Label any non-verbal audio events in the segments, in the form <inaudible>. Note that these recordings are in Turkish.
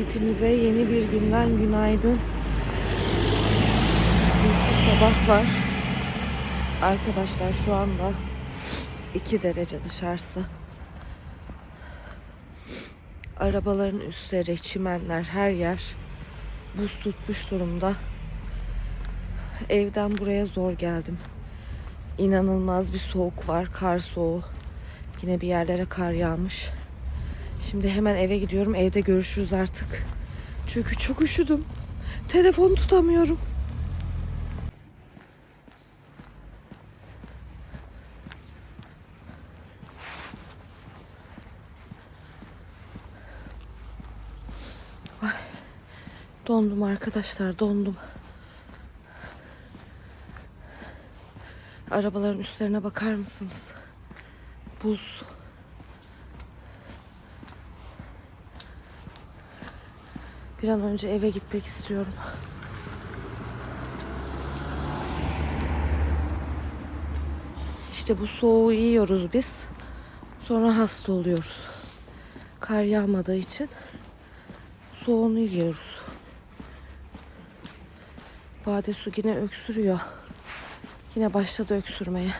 Hepinize yeni bir günden günaydın. Mutlu sabahlar. Arkadaşlar şu anda 2 derece dışarısı. Arabaların üstleri, çimenler, her yer buz tutmuş durumda. Evden buraya zor geldim. İnanılmaz bir soğuk var, kar soğuğu. Yine bir yerlere kar yağmış. Şimdi hemen eve gidiyorum. Evde görüşürüz artık. Çünkü çok üşüdüm. Telefon tutamıyorum. Ay, dondum arkadaşlar, dondum. Arabaların üstlerine bakar mısınız? Buz. Bir an önce eve gitmek istiyorum. İşte bu soğuğu yiyoruz biz. Sonra hasta oluyoruz. Kar yağmadığı için soğuğunu yiyoruz. Bade su yine öksürüyor. Yine başladı öksürmeye.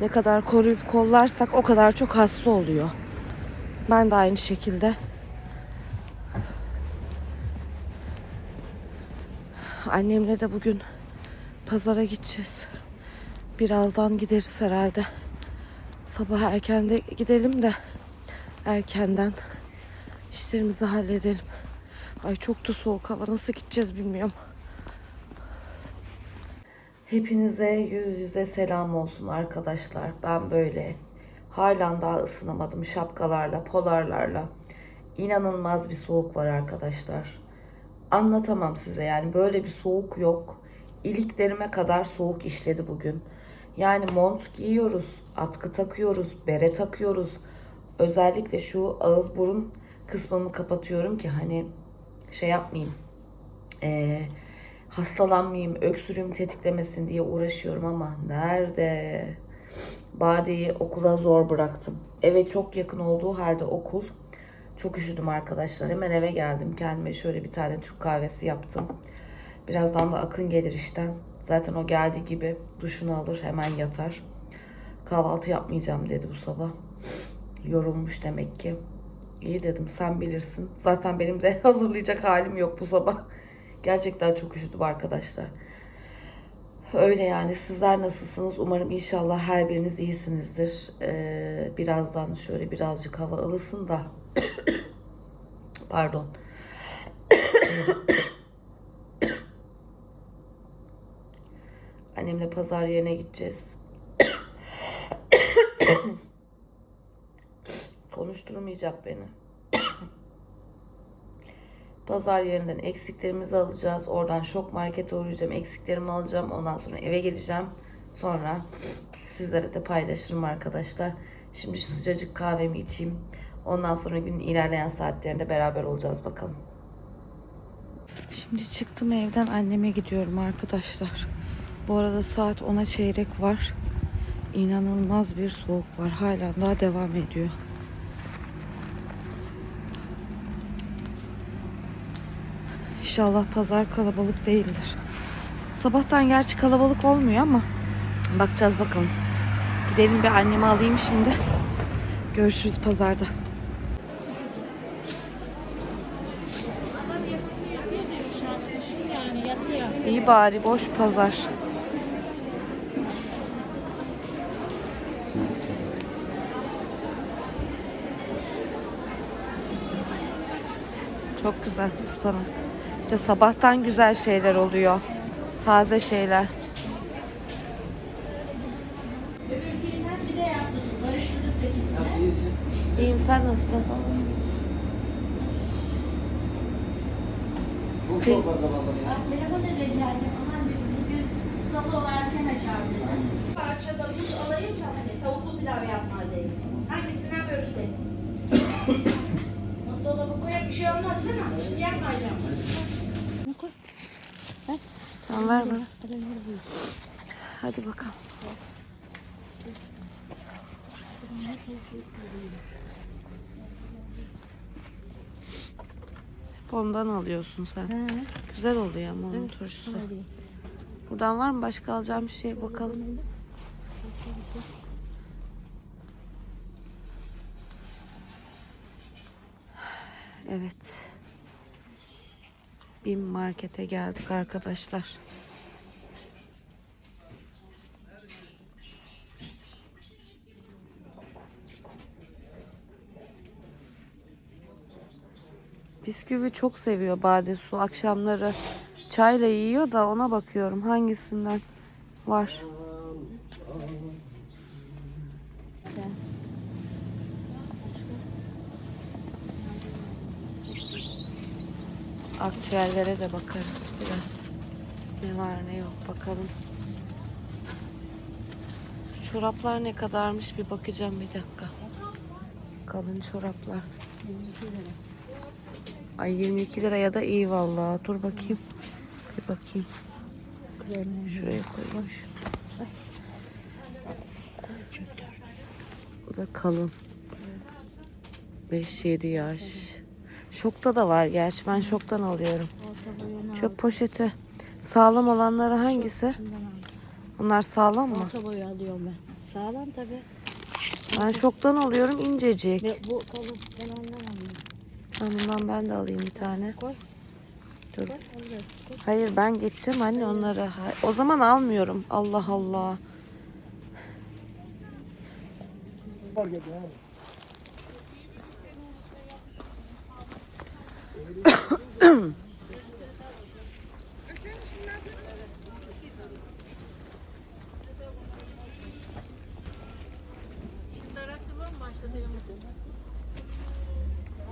Ne kadar koruyup kollarsak o kadar çok hasta oluyor. Ben de aynı şekilde. Annemle de bugün pazara gideceğiz. Birazdan gideriz herhalde. Sabah erken de gidelim de erkenden işlerimizi halledelim. Ay çok da soğuk hava nasıl gideceğiz bilmiyorum. Hepinize yüz yüze selam olsun arkadaşlar. Ben böyle halen daha ısınamadım şapkalarla, polarlarla. İnanılmaz bir soğuk var arkadaşlar. Anlatamam size yani böyle bir soğuk yok. İliklerime kadar soğuk işledi bugün. Yani mont giyiyoruz, atkı takıyoruz, bere takıyoruz. Özellikle şu ağız burun kısmımı kapatıyorum ki hani şey yapmayayım. Eee hastalanmayayım, öksürüğüm tetiklemesin diye uğraşıyorum ama nerede? Bade'yi okula zor bıraktım. Eve çok yakın olduğu halde okul. Çok üşüdüm arkadaşlar. Hemen eve geldim. Kendime şöyle bir tane Türk kahvesi yaptım. Birazdan da Akın gelir işten. Zaten o geldiği gibi duşunu alır hemen yatar. Kahvaltı yapmayacağım dedi bu sabah. Yorulmuş demek ki. İyi dedim sen bilirsin. Zaten benim de <laughs> hazırlayacak halim yok bu sabah. Gerçekten çok üşüdüm arkadaşlar. Öyle yani sizler nasılsınız? Umarım inşallah her biriniz iyisinizdir. Ee, birazdan şöyle birazcık hava ılısın da. <coughs> Pardon. <coughs> Annemle pazar yerine gideceğiz. <coughs> Konuşturmayacak beni. Pazar yerinden eksiklerimizi alacağız. Oradan şok markete uğrayacağım. Eksiklerimi alacağım. Ondan sonra eve geleceğim. Sonra sizlere de paylaşırım arkadaşlar. Şimdi sıcacık kahvemi içeyim. Ondan sonra günün ilerleyen saatlerinde beraber olacağız bakalım. Şimdi çıktım evden anneme gidiyorum arkadaşlar. Bu arada saat 10'a çeyrek var. İnanılmaz bir soğuk var. Hala daha devam ediyor. İnşallah pazar kalabalık değildir. Sabahtan gerçi kalabalık olmuyor ama bakacağız bakalım. Gidelim bir annemi alayım şimdi. Görüşürüz pazarda. İyi bari boş pazar. Çok güzel ıspanak. İşte sabahtan güzel şeyler oluyor. Taze şeyler. İyiyim sen nasılsın? Çok zor ya. Ben telefon edecektim ama bugün salı o erken açar dedim. Parçada buz alayım da hani tavuklu pilav yapma dedim. Hangisinden görürsen. <coughs> Dolaba koyup bir şey olmaz değil mi? Şimdi yapmayacağım. Tamam ver bana. Hadi bakalım. ondan alıyorsun sen. He. Güzel oluyor ama onun turşusu. Hadi. Buradan var mı başka alacağım bir şey bakalım. Evet. Bin markete geldik arkadaşlar. Bisküvi çok seviyor Bade Su. Akşamları çayla yiyor da ona bakıyorum hangisinden var. Aktüellere de bakarız biraz. Ne var ne yok bakalım. Çoraplar ne kadarmış bir bakacağım bir dakika. Kalın çoraplar. Ay 22 liraya da iyi vallahi. Dur bakayım. Bir bakayım. Şuraya koymuş. Bu da kalın. 5-7 yaş. Şokta da var gerçi. Ben şoktan alıyorum. Çöp poşeti. Sağlam olanları hangisi? Bunlar sağlam mı? Orta boyu alıyorum ben. Sağlam tabi. Ben şoktan alıyorum incecik. Ve bu kalın. Alıyorum. Ben bundan ben de alayım bir tane. Koy. Dur. Koy. Hayır ben geçeceğim anne onları. Ha- O zaman almıyorum. Allah Allah.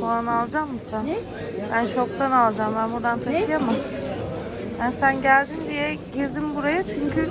Soğan alacak mısın sen? Ben şoktan alacağım. Ben buradan taşıyamam. Ben sen geldin diye girdim buraya çünkü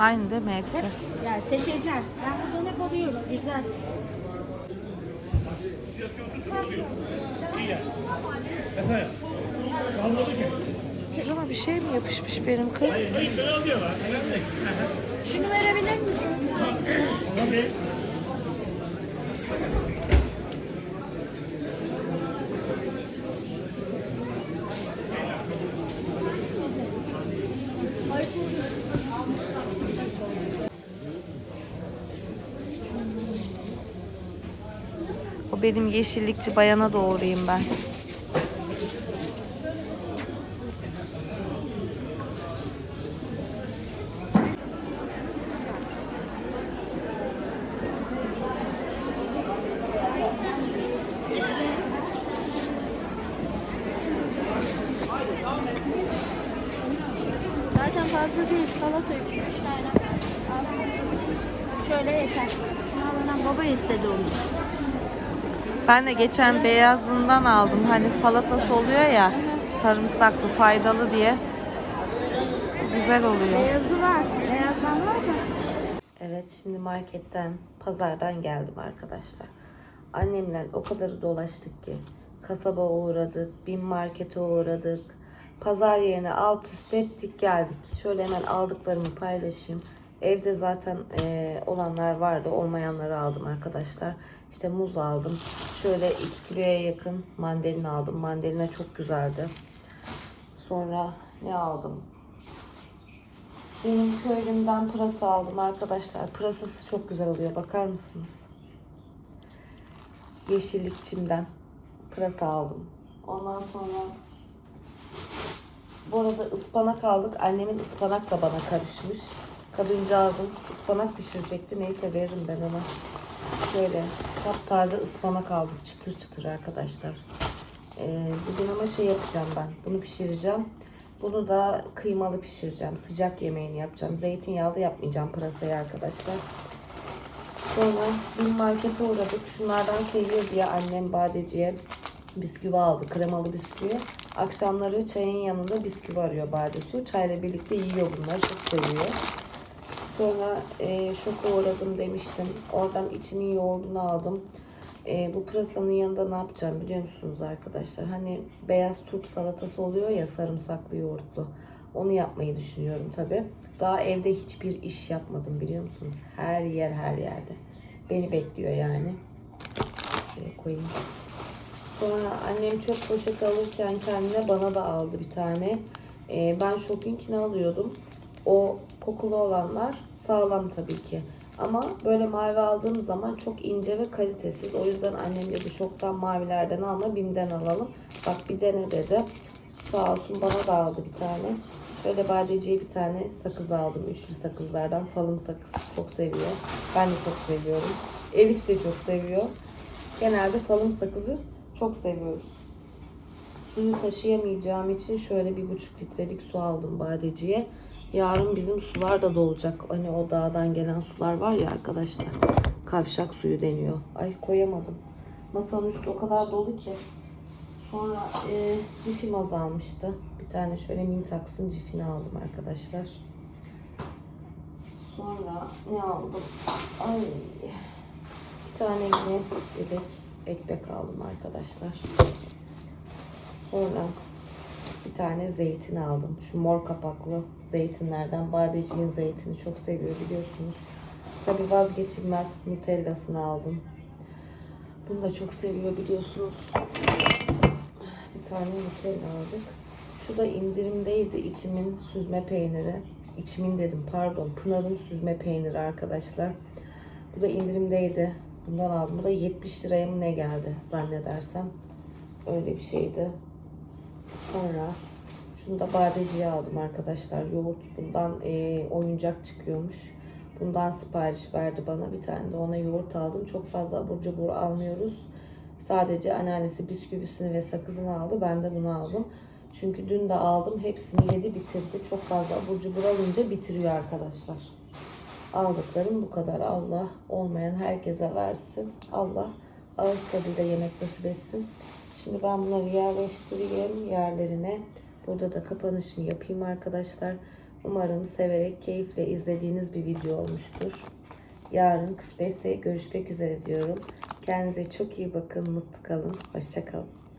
Aynı değil mi hepsi? ya seçeceğim. Ben buradan hep alıyorum. Güzel. Şurama bir şey mi yapışmış benim kız? Şunu verebilir misin? O benim yeşillikçi bayana doğrayayım ben. Zaten fazla değil. Salata 3 3 tane. Şöyle yeter. Havadan baba istedi onu. Ben de geçen beyazından aldım. Hani salatası oluyor ya sarımsaklı faydalı diye. Güzel oluyor. Beyazı var. Beyazdan var da. Evet şimdi marketten, pazardan geldim arkadaşlar. Annemle o kadar dolaştık ki. Kasaba uğradık, bin markete uğradık. Pazar yerine alt üst ettik geldik. Şöyle hemen aldıklarımı paylaşayım. Evde zaten eee, olanlar vardı. Olmayanları aldım arkadaşlar. İşte muz aldım. Şöyle 2 kiloya yakın mandalina aldım. Mandalina çok güzeldi. Sonra ne aldım? Benim köylümden pırasa aldım arkadaşlar. Pırasası çok güzel oluyor. Bakar mısınız? Yeşillikçimden pırasa aldım. Ondan sonra bu arada ıspanak aldık. Annemin ıspanak da bana karışmış. Kadıncağızım ıspanak pişirecekti. Neyse veririm ben ona. Şöyle taze ıspanak aldık. Çıtır çıtır arkadaşlar. Ee, bugün ama şey yapacağım ben. Bunu pişireceğim. Bunu da kıymalı pişireceğim. Sıcak yemeğini yapacağım. Zeytinyağlı yapmayacağım pırasayı arkadaşlar. Sonra bir markete uğradık. Şunlardan seviyor diye annem badeciye bisküvi aldı. Kremalı bisküvi. Akşamları çayın yanında bisküvi arıyor badesu. Çayla birlikte yiyor bunları. Çok seviyor. Sonra e, şoka uğradım demiştim. Oradan içinin yoğurdunu aldım. E, bu pırasanın yanında ne yapacağım biliyor musunuz arkadaşlar? Hani beyaz turp salatası oluyor ya sarımsaklı yoğurtlu. Onu yapmayı düşünüyorum tabi. Daha evde hiçbir iş yapmadım biliyor musunuz? Her yer her yerde. Beni bekliyor yani. Şöyle koyayım. Sonra annem çöp poşeti alırken kendine bana da aldı bir tane. Ee, ben shopping'ini alıyordum. O kokulu olanlar sağlam tabii ki. Ama böyle mavi aldığım zaman çok ince ve kalitesiz. O yüzden annem dedi şoktan mavilerden alma bimden alalım. Bak bir dene dedi. Sağ olsun bana da aldı bir tane. Şöyle badeciye bir tane sakız aldım. Üçlü sakızlardan. Falım sakız çok seviyor. Ben de çok seviyorum. Elif de çok seviyor. Genelde falım sakızı çok seviyoruz. Suyu taşıyamayacağım için şöyle bir buçuk litrelik su aldım badeciye. Yarın bizim sular da dolacak. Hani o dağdan gelen sular var ya arkadaşlar. Kavşak suyu deniyor. Ay koyamadım. Masanın üstü o kadar dolu ki. Sonra e, cifim azalmıştı. Bir tane şöyle Mintax'ın cifini aldım arkadaşlar. Sonra ne aldım? Ay bir tane yine bebek ekmek aldım arkadaşlar. Sonra bir tane zeytin aldım. Şu mor kapaklı zeytinlerden. Badeciğin zeytini çok seviyor biliyorsunuz. Tabi vazgeçilmez Nutella'sını aldım. Bunu da çok seviyor biliyorsunuz. Bir tane Nutella aldık. Şu da indirimdeydi. İçimin süzme peyniri. İçimin dedim pardon. Pınar'ın süzme peyniri arkadaşlar. Bu da indirimdeydi. Bundan aldım. Bu da 70 liraya mı ne geldi zannedersem. Öyle bir şeydi. Sonra şunu da badeciye aldım arkadaşlar. Yoğurt bundan e, oyuncak çıkıyormuş. Bundan sipariş verdi bana. Bir tane de ona yoğurt aldım. Çok fazla abur cubur almıyoruz. Sadece anneannesi bisküvisini ve sakızını aldı. Ben de bunu aldım. Çünkü dün de aldım. Hepsini yedi bitirdi. Çok fazla abur cubur alınca bitiriyor arkadaşlar. Aldıklarım bu kadar. Allah olmayan herkese versin. Allah ağız tadıyla yemek nasip etsin. Şimdi ben bunları yerleştireyim yerlerine. Burada da kapanışımı yapayım arkadaşlar. Umarım severek, keyifle izlediğiniz bir video olmuştur. Yarın kısmetse görüşmek üzere diyorum. Kendinize çok iyi bakın, mutlu kalın. Hoşçakalın.